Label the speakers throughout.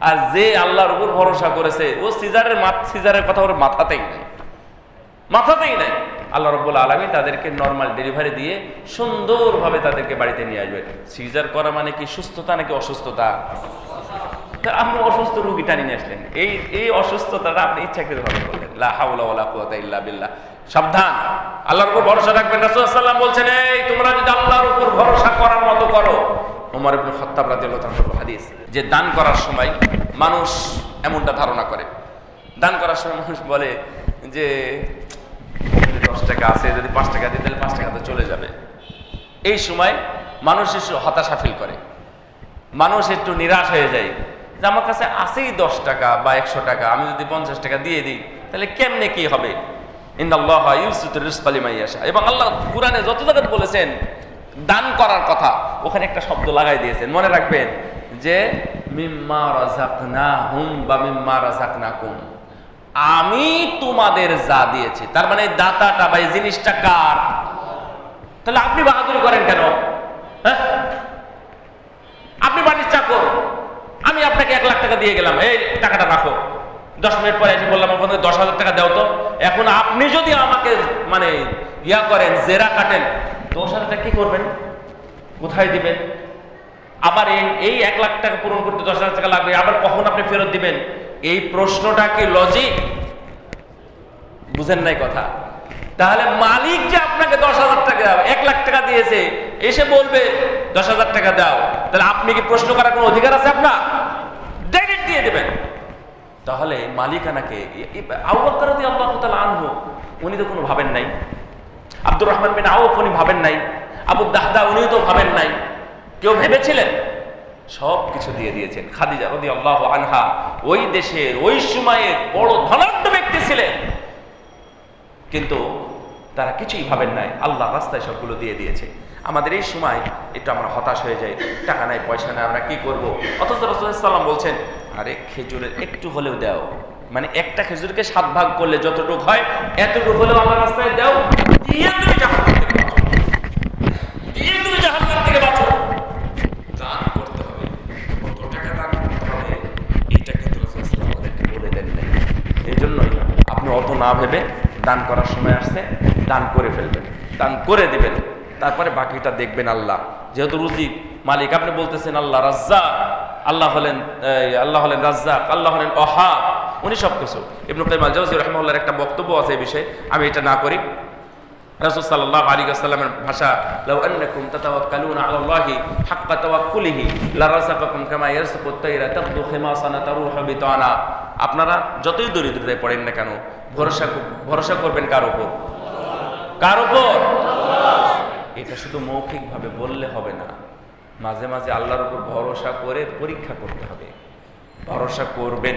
Speaker 1: আর যে আল্লাহর উপর ভরসা করেছে, ও সিজারের সিজারের কথা ওর মাথাতেই নাই। মাথাতেই নাই। আল্লাহ রব্বুল আলমী তাদেরকে নর্মাল ডেলিভারি দিয়ে সুন্দরভাবে তাদেরকে বাড়িতে নিয়ে আসবে। সিজার করা মানে কি সুস্থতা নাকি অসুস্থতা? আপনি অসুস্থ রুগী টানি নিয়ে আসলেন। এই এই অসুস্থতাটা আপনি ইচ্ছাকৃত ভাবে করলেন। লা হাওলা ওয়ালা কুওয়াতা ইল্লা বিল্লাহ। সাবধান। আল্লাহর উপর ভরসা রাখবেন। রাসূল সাল্লাল্লাহু বলছেন, এই, তোমরা যদি আল্লাহর উপর ভরসা করার মতো করো ওমর ইবনে খাত্তাব রাদিয়াল্লাহু হাদিস, যে দান করার সময় মানুষ এমনটা ধারণা করে। দান করার সময় মানুষ বলে যে দশ টাকা আছে, যদি পাঁচ টাকা দিই, তাহলে পাঁচ টাকা তো চলে যাবে। এই সময় মানুষ একটু হতাশা ফিল করে। মানুষ একটু নিরাশ হয়ে যায় যে, আমার কাছে আছেই দশ টাকা বা একশো টাকা, আমি যদি পঞ্চাশ টাকা দিয়ে দিই, তাহলে কেমনে কি হবে? ইন্দাল্লাহ লিমান ইয়াশা। এবং আল্লাহ কোরআনে যত জায়গায় বলেছেন দান করার কথা। ওখানে একটা শব্দ লাগাই দিয়েছেন। মনে রাখবেন যে, মিম্মা রাজাকনাহুম বা মিম্মা রাজাকনাকুম আমি তোমাদের যা দিয়েছি, তার মানে দাতাটা বা এই জিনিসটা কার? তাহলে আপনি বাহাদুরি করেন কেন? হ্যাঁ? আপনি বাড়ির চাকর। আমি আপনাকে এক লাখ টাকা দিয়ে গেলাম। এই টাকাটা রাখো। দশ মিনিট পরে এসে বললাম আপনাকে দশ হাজার টাকা দাও তো। এখন আপনি যদি আমাকে মানে ইয়া করেন, জেরা কাটেন দশ হাজার কি করবেন? কোথায় দিবেন? আবার এই এক লাখ টাকা পূরণ করতে দশ হাজার টাকা লাগবে, আবার কখন আপনি ফেরত দিবেন? এই প্রশ্নটা কি লজিক বুঝেন নাই কথা। তাহলে মালিক যে আপনাকে দশ হাজার টাকা দাও এক লাখ টাকা দিয়েছে, এসে বলবে, দশ হাজার টাকা দাও। তাহলে আপনি কি প্রশ্ন করার কোনো অধিকার আছে আপনার? ডাইরেক্ট দিয়ে দেবেন। তাহলে মালিকানাকে আউবাক্কারদি আল্লাহ তাআলা আনহু, উনি তো কোনো ভাবেন নাই। আব্দুর রহমান বিন আউফ উনি ভাবেন নাই, আবু দাহদা উনিও তো ভাবেন নাই। কেউ ভেবেছিলেন? সব কিছু দিয়ে দিয়েছেন। খাদিজা রদি আল্লাহ আনহা ওই দেশের, ওই সময়ের বড় ধনাঢ্য ব্যক্তি ছিলেন। কিন্তু তারা কিছুই ভাবেন নাই। আল্লাহ রাস্তায় সবগুলো দিয়ে দিয়েছে। আমাদের এই সময় একটু আমরা হতাশ হয়ে যাই। টাকা নাই, পয়সা নাই, আমরা কি করব? অথচ রসুলাম বলছেন, আরে খেজুরের একটু হলেও দাও। মানে একটা খেজুরকে সাত ভাগ করলে যতটুকু হয়, এতটুকু হলেও আমার রাস্তায় দাও, দিয়ে তুমি বাঁচো। দান করতে হবে। এই জন্যই আপনি অত না ভেবে দান করার সময় আসছে, দান করে ফেলবেন। দান করে দিবেন। তারপরে বাকিটা দেখবেন আল্লাহ। যেহেতু রুজি মালিক, আপনি বলতেছেন আল্লাহ রাজ্জা আল্লাহ হলেন আল্লাহ হলেন রাজ্জাক, আল্লাহ হলেন অহা উনি সব কিছু ইবনু কাইম আল জাওজি রহমাল্লাহর একটা বক্তব্য আছে এই বিষয়ে। আমি এটা না করি। রাসূল সাল্লাল্লাহু আলাইহি ওয়াসাল্লামের ভাষা, লাউ আন্নাকুম তাতাওয়াক্কালুনা আলা আল্লাহি হাক্কা তাওয়াক্কুলিহি লারাযাকাকুম কামা ইয়ারযুকুত তায়রা তাগদু খিমাসানা তারুহু বিতানা। আপনারা যতই দরিদ্রতায় পড়েন না কেন, ভরসা ভরসা করবেন কার উপর? কার উপর? এটা শুধু মৌখিকভাবে বললে হবে না। মাঝে মাঝে আল্লাহর উপর ভরসা করে পরীক্ষা করতে হবে। ভরসা করবেন।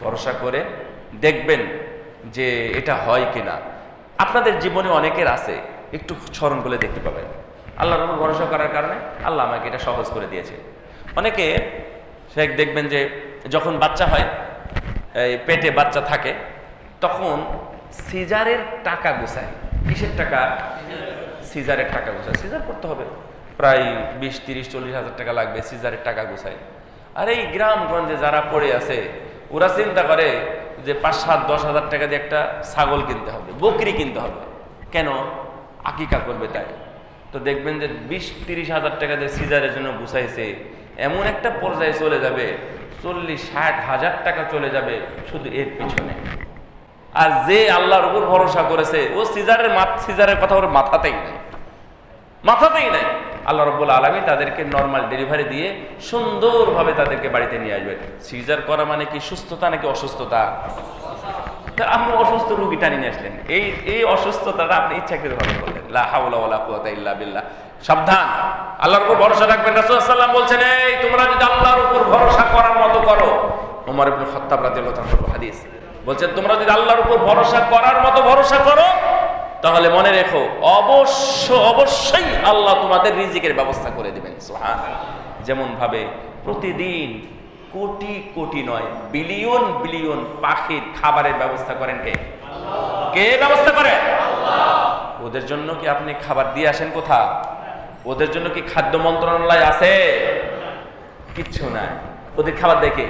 Speaker 1: ভরসা করে দেখবেন যে এটা হয় কিনা। আপনাদের জীবনে অনেকের আছে, একটু স্মরণ করে দেখতে পাবেন। আল্লাহর উপর ভরসা করার কারণে আল্লাহ আমাকে এটা সহজ করে দিয়েছে। অনেকে শেখ দেখবেন যে যখন বাচ্চা হয়, এই পেটে বাচ্চা থাকে, তখন সিজারের টাকা গোছায়। কিসের টাকা? সিজারের টাকা গোছায়। সিজার করতে হবে। প্রায় বিশ, তিরিশ, চল্লিশ হাজার টাকা লাগবে সিজারের টাকা গোছায়। আর এই গ্রামগঞ্জে যারা পড়ে আছে ওরা চিন্তা করে যে পাঁচ সাত, দশ হাজার টাকা দিয়ে একটা ছাগল কিনতে হবে, বকরি কিনতে হবে। কেন? আকিকা করবে তাই। তো দেখবেন যে বিশ, তিরিশ হাজার টাকা দিয়ে সিজারের জন্য গুছাইছে, এমন একটা পর্যায়ে চলে যাবে, চল্লিশ, ষাট হাজার টাকা চলে যাবে শুধু এর পিছনে। আর যে আল্লাহর উপর ভরসা করেছে, ও সিজারের সিজারের কথা ওর মাথাতেই নাই। মাথাতেই নাই। আল্লাহ রব্বুল আলমী তাদেরকে নর্মাল ডেলিভারি দিয়ে সুন্দরভাবে তাদেরকে বাড়িতে নিয়ে আসবে সিজার করা মানে কি সুস্থতা নাকি অসুস্থতা? আপনি অসুস্থ রুগী টানি নিয়ে আসলেন। এই এই অসুস্থতাটা আপনি ইচ্ছাকৃত ভাবে করলেন সাবধান। আল্লাহর উপর ভরসা রাখবেন। রাসূল সাল্লাল্লাহু বলছেন, এই, তোমরা যদি আল্লাহর উপর ভরসা করার মতো করো। রাদিয়াল্লাহু তাআলা হাদিস। বলছেন, তোমরা যদি আল্লাহর উপর ভরসা করার মতো ভরসা করো তাহলে মনে রেখো অবশ্য অবশ্যই আল্লাহ তোমাদের রিজিকের ব্যবস্থা করে দিবেন সুবহান যেমন ভাবে প্রতিদিন কোটি কোটি নয় বিলিয়ন বিলিয়ন পাখির খাবারের ব্যবস্থা করেন কে? কে ব্যবস্থা করে? ওদের জন্য কি আপনি খাবার দিয়ে আসেন কোথা? ওদের জন্য কি খাদ্য মন্ত্রণালয় আছে? কিচ্ছু নাই। ওদের খাবার দেখে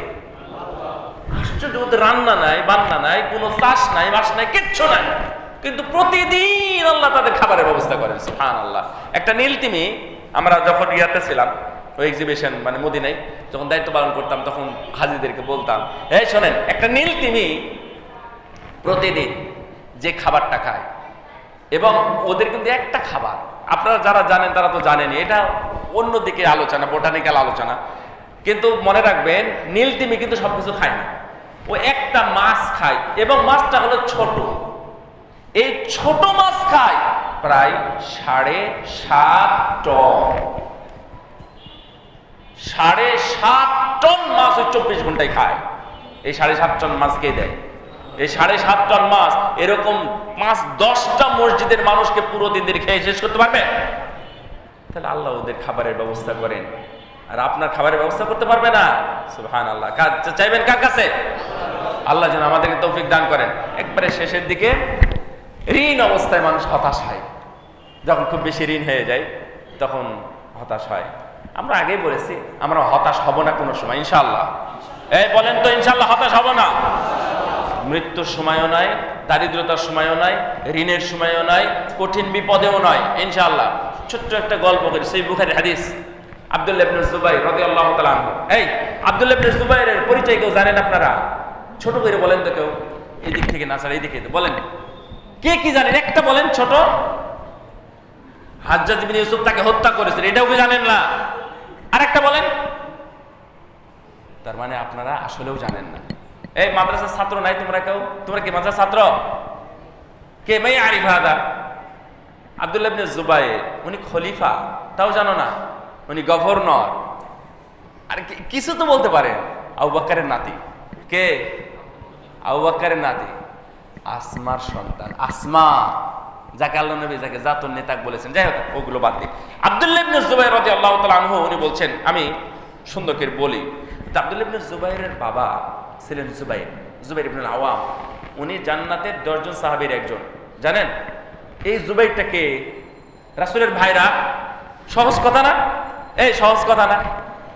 Speaker 1: আশ্চর্য ওদের রান্না নাই বান্না নাই কোনো চাষ নাই বাস নাই কিচ্ছু নাই। কিন্তু প্রতিদিন আল্লাহ তাদের খাবারের ব্যবস্থা করেন সুহান আল্লাহ একটা নীল তিমি আমরা যখন ইয়াতে ছিলাম, ওই এক্সিবিশন মানে মদিনায়, যখন দায়িত্ব পালন করতাম, তখন হাজিদেরকে বলতাম, এই শোনেন, একটা নীল তিমি প্রতিদিন যে খাবারটা খায় এবং ওদের কিন্তু একটা খাবার, আপনারা যারা জানেন তারা তো জানেনই এটা অন্যদিকে আলোচনা বোটানিক্যাল আলোচনা। কিন্তু মনে রাখবেন, নীল তিমি কিন্তু সবকিছু খায় না। ও একটা মাছ খায় এবং মাছটা হলো ছোট। এই ছোট মাছ খায় প্রায় সাড়ে সাত টন। সাড়ে সাত টন মাছ ওই চব্বিশ ঘন্টায় খায়। এই সাড়ে সাত টন মাছ কে দেয়? এই সাড়ে সাত টন মাছ এরকম পাঁচ দশটা মসজিদের মানুষকে পুরো দিন দিন খেয়ে শেষ করতে পারবে? তাহলে আল্লাহ ওদের খাবারের ব্যবস্থা করেন। আর আপনার খাবারের ব্যবস্থা করতে পারবে না? সুবহান আল্লাহ চাইবেন কার কাছে? আল্লাহ যেন আমাদেরকে তৌফিক দান করেন। একবারে শেষের দিকে ঋণ অবস্থায় মানুষ হতাশ হয়। যখন খুব বেশি ঋণ হয়ে যায়, তখন হতাশ হয়। আমরা আগেই বলেছি, আমরা হতাশ হব না কোনো সময় ইনশাল্লাহ এই বলেন তো ইনশাল্লাহ হতাশ হব না। মৃত্যুর সময়ও নয় দারিদ্রতার সময়ও নয় ঋণের সময়ও নয় কঠিন বিপদেও নয় ইনশাল্লাহ ছোট্ট একটা গল্প করি, সেই বুখারি হাদিস। আব্দুল্লাহ ইবনে জুবাইর রাদিয়াল্লাহু তাআলা আনহু। এই, আব্দুল্লাহ ইবনে জুবাইরের পরিচয় কেউ জানেন আপনারা? ছোট করে বলেন তো কেউ। এদিক থেকে না স্যার এইদিকে তো বলেন কে কি জানেন একটা বলেন, ছোট। হাজ্জাজ বিন ইউসুফ তাকে হত্যা করেছিল এটাও কি জানেন না? আর একটা বলেন। তার মানে আপনারা আসলেও জানেন না। এই মাদ্রাসার ছাত্র নাই তোমরা কেউ? তোমরা কি মাদ্রাসার ছাত্র? কে? মাই আরিফ হাদা। আব্দুল্লাহ জুবাইর। উনি খলিফা, তাও জানো না। উনি গভর্নর। আর কিছু তো বলতে পারেন। আবু বাক্কারের নাতি। কে? আবু বাক্কারের নাতি। আসমার সন্তান। আসমা! যাকে আল্লাহ নবী, যাকে জাতুর নেতাক বলেছেন। যাই হোক, ওগুলো বাদ দিই। আব্দুল্লাহ ইবনে জুবাইর রাদিয়াল্লাহু তাআলা আনহু, উনি বলছেন, আমি সুন্দর করে বলি আব্দুল্লাহ ইবনে জুবাইরের বাবা ছিলেন জুবাইর জুবাইর আওয়াম। উনি জান্নাতের দশজন সাহাবীর একজন। জানেন? এই জুবাইরটাকে রাসূলের ভাইরা সহজ কথা না? এই সহজ কথা না?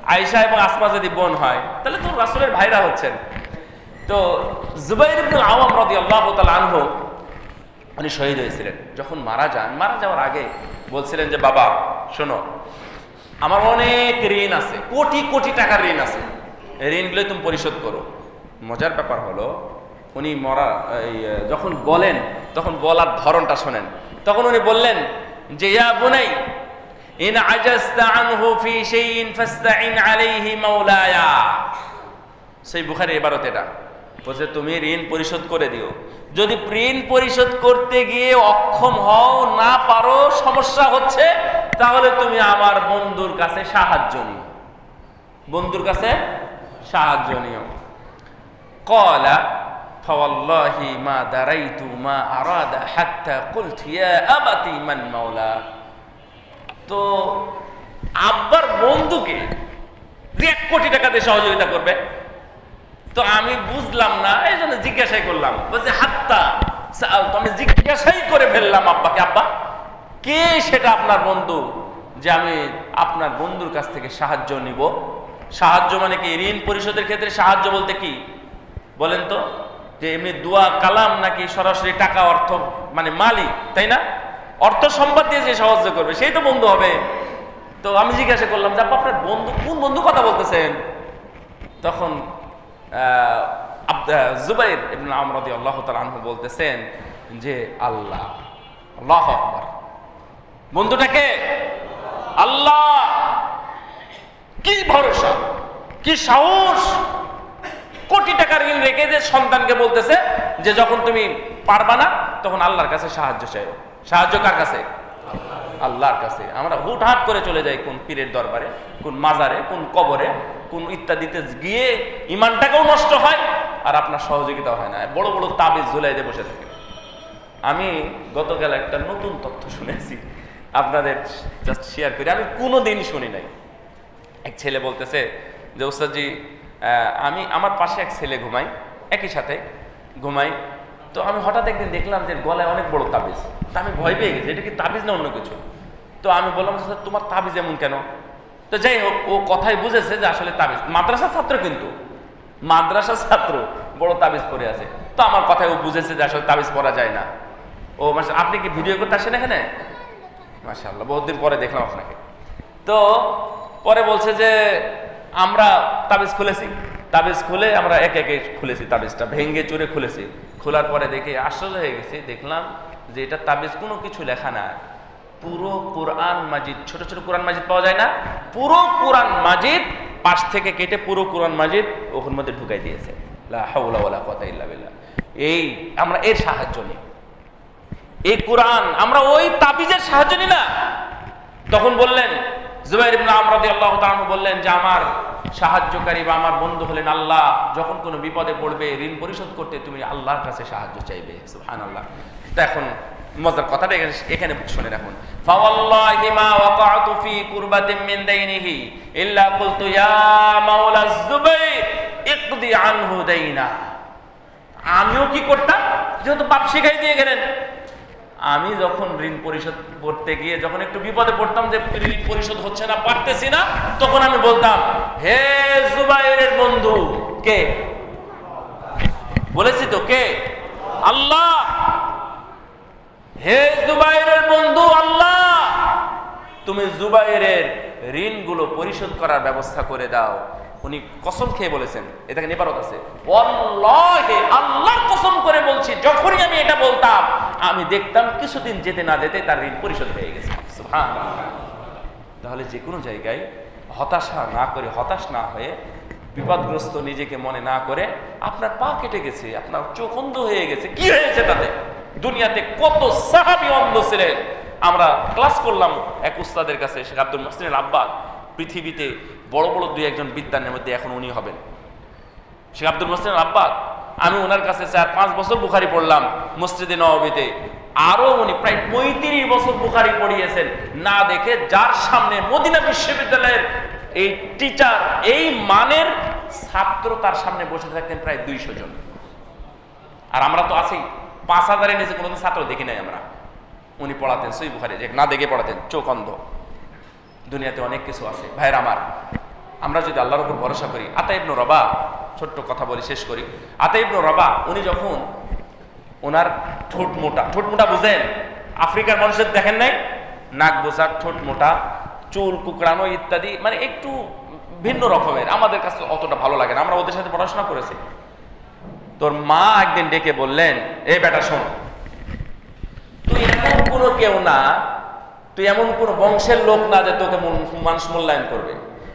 Speaker 1: আয়েশা এবং আসমা যদি বোন হয়, তাহলে তো রাসূলের ভাইরা হচ্ছেন। তো জুবাইর ইবনুল আওয়াম রাদিয়াল্লাহু তাআলা আনহু, উনি শহীদ হয়েছিলেন। যখন মারা যান, মারা যাওয়ার আগে বলছিলেন যে, বাবা, শোনো, আমার অনেক ঋণ আছে, কোটি কোটি টাকার ঋণ আছে। ঋণগুলো তুমি পরিশোধ করো। মজার ব্যাপার হলো, উনি মরা যখন বলেন, তখন বলার ধরনটা শোনেন। তখন উনি বললেন যে, ইয়া বুনাই, ইন আজাজতা আনহু ফি শাইইন ফাস্তাইন আলাইহি মাওলায়া। সেই বুখারি এবারত এটা। বলছে তুমি ঋণ পরিশোধ করে দিও যদি ঋণ পরিশোধ করতে গিয়ে অক্ষম হও না পারো সমস্যা হচ্ছে তাহলে তুমি আমার বন্ধুর কাছে সাহায্য নিও বন্ধুর কাছে সাহায্য নিও কলা فوالله ما دريت ما أراد حتى قلت يا أبتي من مولا তো আব্বার বন্ধুকে যে এক কোটি টাকা দিয়ে সহযোগিতা করবে তো আমি বুঝলাম না, এই জন্য জিজ্ঞাসাই করলাম। বলছে, হাত্তা আমি জিজ্ঞাসাই করে ফেললাম আব্বাকে, আব্বা, কে সেটা আপনার বন্ধু? যে আমি আপনার বন্ধুর কাছ থেকে সাহায্য নিব। সাহায্য মানে কি, ঋণ পরিশোধের ক্ষেত্রে সাহায্য বলতে কি? বলেন তো, যে এমনি দোয়া, কালাম নাকি সরাসরি টাকা, অর্থ মানে মালি তাই না? অর্থ সম্পদ দিয়ে যে সাহায্য করবে, সেই তো বন্ধু হবে। তো আমি জিজ্ঞাসা করলাম যে আপনার বন্ধু, কোন বন্ধু কথা বলতেছেন? তখন জুবাইর ইবনে আমর রাদিয়াল্লাহু তাআলা আনহু বলতেছেন যে, আল্লাহ আল্লাহ আকবার। বন্ধুটাকে আল্লাহ। কি ভরসা, কি সাহস? কোটি টাকার ঋণ রেখে যে সন্তানকে বলতেছে যে, যখন তুমি পারবা না, তখন আল্লাহর কাছে সাহায্য চাই সাহায্য কার কাছে? আল্লাহর কাছে। আমরা হুটহাট করে চলে যাই কোন পীরের দরবারে, কোন মাজারে, কোন কবরে, কোন ইত্যাদিতে গিয়ে ইমানটাকেও নষ্ট হয় আর আপনার সহযোগিতা হয় না। বড় বড় তাবিজ ঝুলাই দিয়ে বসে থাকে। আমি গতকাল একটা নতুন তথ্য শুনেছি। আপনাদের জাস্ট শেয়ার করি। আমি কোনো দিন শুনি নাই। এক ছেলে বলতেছে যে, ওস্তাদজি আমি, আমার পাশে এক ছেলে ঘুমাই একই সাথে ঘুমাই তো আমি হঠাৎ একদিন দেখলাম যে, গলায় অনেক বড় তাবিজ। তা আমি ভয় পেয়ে গেছি, এটা কি তাবিজ না অন্য কিছু? তো আমি বললাম "স্যার, তোমার তাবিজ এমন কেন? তো যাই হোক ও কথাই বুঝেছে যে আসলে তাবিজ। মাদ্রাসা ছাত্র কিন্তু। মাদ্রাসা ছাত্র বড় তাবিজ পরে আছে। তো আমার কথায় ও বুঝেছে যে আসলে তাবিজ পরা যায় না। ও মাসা আপনি কি ভিডিও করতে আসেন এখানে? মাশাআল্লাহ বহুদিন পরে দেখলাম আপনাকে। তো পরে বলছে যে আমরা তাবিজ খুলেছি। তাবিজ খুলে আমরা একে একে খুলেছি তাবিজটা ভেঙ্গে চুরে খুলেছি। খোলার পরে দেখে আশ্চর্য হয়ে গেছি দেখলাম যে এটা তাবিজ কোনো কিছু লেখা না পুরো কোরআন মাজিদ। ছোট ছোট কোরআন মাজিদ পাওয়া যায় না। পুরো কোরআন মাজিদ পাশ থেকে কেটে পুরো কোরআন মাজিদ ওখান মধ্যে ঢুকাই দিয়েছে। এই আমরা এর সাহায্য নিই। এই কোরআন আমরা ওই তাবিজের সাহায্য নিই না। তখন বললেন, জুবাইর ইবনে আমর বললেন যে, আমার সাহায্যকারী বা আমার বন্ধু হলেন আল্লাহ। যখন কোনো বিপদে পড়বে, ঋণ পরিশোধ করতে তুমি আল্লাহর কাছে সাহায্য চাইবে। সুবহানাল্লাহ। তো এখন মজার কথাটা এখানে- শুনে রাখুন। ফাওয়াল্লাহি মা ওয়াকাতু ফি কুরবাতিন মিন দাইনিহি ইল্লা কুলতু ইয়া মাওলা জুবাইর ইকদি আনহু দাইনা। আমিও কি করতাম? যেহেতু বাপ শিখাই দিয়ে গেলেন। আমি যখন ঋণ পরিশোধ করতে গিয়ে যখন একটু বিপদে পড়তাম যে ঋণ পরিশোধ হচ্ছে না, পারতেছি না, তখন আমি বলতাম, হে জুবাইরের বন্ধু, কে? বলেছি তো, কে? আল্লাহ হে জুবাইরের বন্ধু আল্লাহ, তুমি জুবাইরের ঋণগুলো পরিশোধ করার ব্যবস্থা করে দাও। উনি কসম খেয়ে বলেছেন এটাকে নিপারত আছে। আল্লাহর কসম করে বলছি, যখনই আমি এটা বলতাম, আমি দেখতাম কিছুদিন যেতে না যেতে তার ঋণ পরিশোধ হয়ে গেছে। তাহলে যে কোনো জায়গায় হতাশা না করে, হতাশ না হয়ে, বিপদগ্রস্ত নিজেকে মনে না করে, আপনার পা কেটে গেছে, আপনার চোখ অন্ধ হয়ে গেছে, কি হয়েছে তাতে? দুনিয়াতে কত সাহাবি অন্ধ ছিলেন। আমরা ক্লাস করলাম এক উস্তাদের কাছে, শেখ আব্দুল মাসিনের আব্বা। পৃথিবীতে বড় বড় দুই একজন বিদ্যানের মধ্যে এখন উনি হবেন। শেখ আব্দুল মসলিম আব্বাদ আমি ওনার কাছে চার পাঁচ বছর বুখারি পড়লাম মসজিদে নবীতে আরও উনি প্রায় পঁয়ত্রিশ বছর বুখারি পড়িয়েছেন। না দেখে যার সামনে মদিনা বিশ্ববিদ্যালয়ের এই টিচার এই মানের ছাত্র তার সামনে বসে থাকতেন প্রায় দুইশো জন। আর আমরা তো আছি পাঁচ হাজারের নিচে কোনোদিন ছাত্র দেখি নাই আমরা। উনি পড়াতেন, সই বুখারি না দেখে পড়াতেন, চোখ অন্ধ। দুনিয়াতে অনেক কিছু আছে। ভাইয়ের আমার, আমরা যদি আল্লাহর উপর ভরসা করি আতাইবনু রবা, ছোট্ট কথা বলি, শেষ করি। আতাইবনু রবা, উনি যখন ওনার ঠোঁট মোটা ঠোঁট মোটা বুঝেন? আফ্রিকার মানুষের দেখেন নাই? নাক বোঝা, ঠোঁট মোটা, চুল কুকড়ানো ইত্যাদি মানে একটু ভিন্ন রকমের। আমাদের কাছে অতটা ভালো লাগে না। আমরা ওদের সাথে পড়াশোনা করেছি। তোর মা একদিন ডেকে বললেন এ বেটা, শোন। তুই এমন কোনো কেউ না, তুই এমন কোনো বংশের লোক না যে তোকে মানুষ মূল্যায়ন করবে।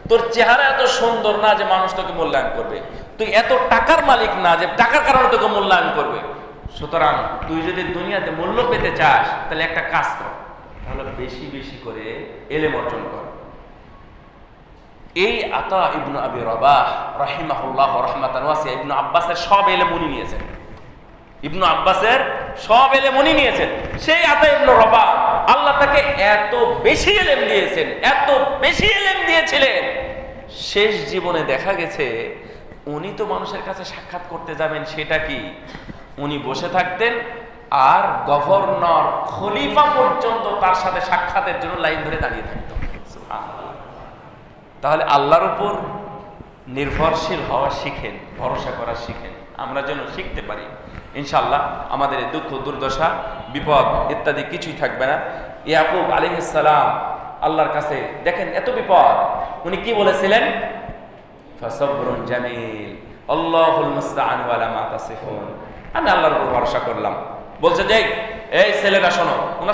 Speaker 1: তোর চেহারা এত সুন্দর না যে মানুষ তোকে মূল্যায়ন করবে। তুই এত টাকার মালিক না যে টাকার কারণে তোকে মূল্যায়ন করবে। সুতরাং তুই যদি দুনিয়াতে মূল্য পেতে চাস, তাহলে একটা কাজ কর। তাহলে বেশি বেশি করে এলেম অর্জন কর। এই আতা ইবনু আবি রবাহ রাহিমাহুল্লাহ রহমাতান ওয়াসিয়া ইবনু আব্বাসের সব এলেম উনি নিয়েছেন। ইবনু আব্বাসের সব এলে উনি নিয়েছেন। সেই আতা ইবনু রবা আল্লাহ তাকে এত বেশি এলেম দিয়েছেন, এত বেশি এলেম দিয়েছিলেন। শেষ জীবনে দেখা গেছে, উনি তো মানুষের কাছে সাক্ষাৎ করতে যাবেন সেটা কি? উনি বসে থাকতেন আর গভর্নর খলিফা পর্যন্ত তার সাথে সাক্ষাতের জন্য লাইন ধরে দাঁড়িয়ে থাকতো সুবহানাল্লাহ। তাহলে আল্লাহর উপর নির্ভরশীল হওয়া শিখেন, ভরসা করা শিখেন। আমরা যেন শিখতে পারি। ইনশাল্লাহ আমাদের দুঃখ, দুর্দশা, বিপদ ইত্যাদি কিছুই থাকবে না। ইয়াকুব আলিহাসালাম আল্লাহর কাছে, দেখেন এত বিপদ, উনি কি বলেছিলেন? আল্লাহুল আমি আল্লাহর উপর ভরসা করলাম। বলছে এই শোনো। ওনার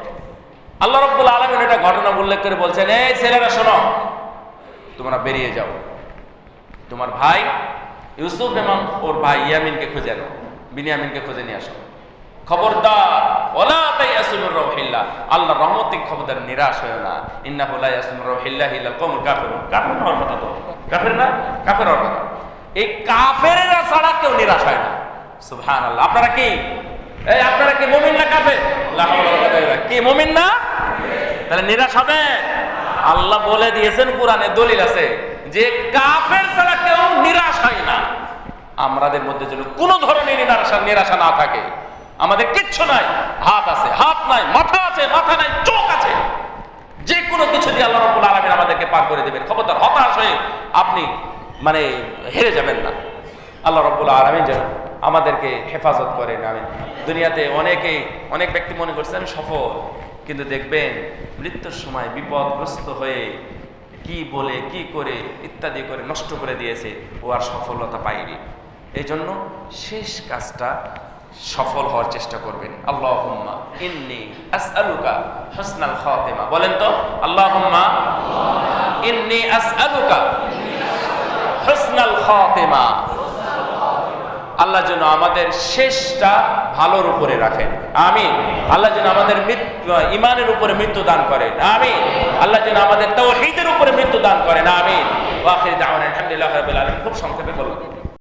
Speaker 1: আল্লাহ রব্বুল আলমিন এটা ঘটনা উল্লেখ করে বলছেন, এই ছেলেরা, শোনো, তোমরা বেরিয়ে যাও। তোমার ভাই ইউসুফ এবং ওর ভাই ইয়ামিনকে খুঁজে আনো, বিনিয়ামিনকে খুঁজে নিয়ে আসো। খবরদার, ওলা তাইয়াসু মির রাউহিল্লাহ আল্লাহর রহমত খবরদার নিরাশ হয় না। ইন্নাহু লা ইয়াসু মির রাউহিল্লাহি ইল্লাল কওমুল কাফিরুন। কাফির হওয়ার কথা তো। কাফির না? কাফির হওয়ার কথা। এই কাফেরেরা ছাড়া কেউ নিরাশ হয় না। সুবহানাল্লাহ। আপনারা কি? এই আপনারা কি মুমিন না কাফের। কি মুমিন না? তাহলে নিরাশ হবে? আল্লাহ বলে দিয়েছেন, কোরআনে দলিল আছে, যে কাফের ছাড়া কেউ নিরাশ হয় না। আমাদের মধ্যে যেন কোনো ধরনের নিরাশা নিরাশা না থাকে। আমাদের কিচ্ছু নাই, হাত আছে, হাত নাই, মাথা আছে, মাথা নাই, চোখ আছে। যে কোনো কিছু দিয়ে আল্লাহ রব্বুল আলামিন আমাদেরকে পার করে দেবেন। খবরদার, হতাশ হয়ে আপনি মানে হেরে যাবেন না। আল্লাহ রব্বুল আলামিন যেন আমাদেরকে হেফাজত করেন আমি দুনিয়াতে অনেকেই, অনেক ব্যক্তি মনে করছে, আমি সফল। কিন্তু দেখবেন মৃত্যুর সময় বিপদগ্রস্ত হয়ে কি বলে, কি করে, ইত্যাদি করে নষ্ট করে দিয়েছে ও আর সফলতা পায়নি। এই জন্য শেষ কাজটা সফল হওয়ার চেষ্টা করবেন। খাতিমা। বলেন তো, আল্লাহুম্মা ইন্নি আসআলুকা হুসনাল খাতিমা। আল্লাহ যেন আমাদের শেষটা ভালোর উপরে রাখেন। আমি আল্লাহ যেন আমাদের ইমানের উপরে মৃত্যু দান করেন। আমি আল্লাহ যেন আমাদের তৌহিদের উপরে মৃত্যু দান করেন। আমি খুব সংক্ষেপে বললাম